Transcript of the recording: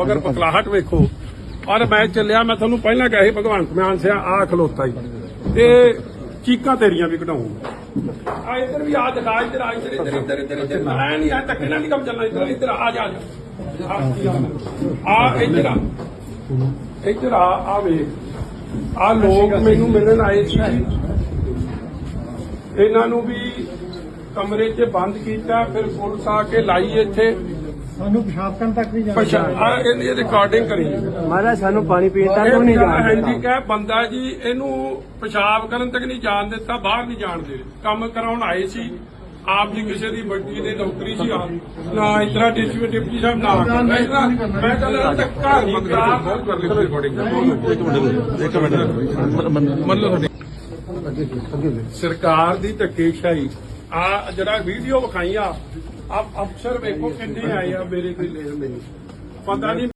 ਮਗਰ ਪਕਲਾਹਟ ਵੇਖੋ। ਔਰ ਮੈਂ ਚੱਲਿਆ ਮੈਂ ਤੁਹਾਨੂੰ ਪਹਿਲਾਂ ਕਿਹਾ ਸੀ ਭਗਵੰਤ ਮਾਨ ਸਿਆ ਆ ਖਲੋਤਾ ਹੀ ਤੇ ਚੀਕਾਂ ਤੇਰੀਆਂ ਵੀ ਕਢਾਉਂ ਆ ਇੱਧਰ ਵੀ ਆ ਦਿਖਾ ਇੱਧਰ ਆ ਇੱਧਰ ਇੱਧਰ। ਇੱਧਰ ਇੱਧਰ ਇੱਧਰ। ਮੈਂ ਨਹੀਂ ਆ ਧੱਕੇ ਨਾਲ ਨਹੀਂ ਕੰਮ ਚੱਲਣਾ ਇੱਧਰ ਇੱਧਰ ਆ ਜਾ ਆ ਆ ਇੱਧਰ ਆ। ਇੱਧਰ ਆ ਆ ਵੇਖ। ਆ ਲੋਕ ਮੈਨੂੰ ਮਿਲਣ ਆਏ ਸੀ। ਇਹਨਾਂ ਨੂੰ ਵੀ ਕਮਰੇ 'ਚ ਬੰਦ ਕੀਤਾ ਫਿਰ ਪੁਲਿਸ ਆ ਕੇ ਲਾਈ ਇੱਥੇ। ਸਾਨੂੰ ਪਿਸ਼ਾਬ ਕਰਨ ਤੱਕ ਨਹੀਂ ਜਾਣਾ ਪਛਾ ਆ ਇਹਦੀ ਰਿਕਾਰਡਿੰਗ ਕਰੀ ਮਹਾਰਾਜ ਸਾਨੂੰ ਪਾਣੀ ਪੀਣ ਤੱਕ ਇਹ ਵੀ ਨਹੀਂ ਮੇਰਾ ਜਾਣ ਹੈਂਡੀਕ ਹੈ ਬੰਦਾ ਜੀ ਇਹਨੂੰ ਪਿਸ਼ਾਬ ਕਰਨ ਤੱਕ ਨਹੀਂ ਜਾਣ ਦਿੱਤਾ ਬਾਹਰ ਨਹੀਂ ਜਾਣ ਦੇ ਕੰਮ ਕਰਾਉਣ ਆਏ ਸੀ। ਆਪ ਜੀ ਕਿਸੇ ਦੀ ਵੱਡੀ ਦੇ ਨੌਕਰੀ ਸੀ ਆਪ ਨਾ ਇਤਰਾ ਡਿਪਟੀ ਡਿਪਟੀ ਸਾਹਿਬ ਨਾ ਕਰਨਾ। ਮੈਂ ਕਿਹਾ ਮੈਂ ਕਹਿੰਦਾ ਧੱਕਾ ਨਹੀਂ ਕਰਾ ਬਹੁਤ ਕਰ ਲਈ ਰਿਕਾਰਡਿੰਗ ਇੱਕ ਮਿੰਟ ਮੰਨ ਸਰਕਾਰ ਦੀ ਧੱਕੇਸ਼ਾਹੀ। ਆ ਜਿਹੜਾ ਵੀਡੀਓ ਵਿਖਾਈ ਆ ਆ ਅਫਸਰ ਵੇਖੋ ਕਿੰਨੇ ਆਏ ਆ ਮੇਰੇ ਕੋਈ ਲੈਣ ਨਹੀਂ ਪਤਾ ਨਹੀਂ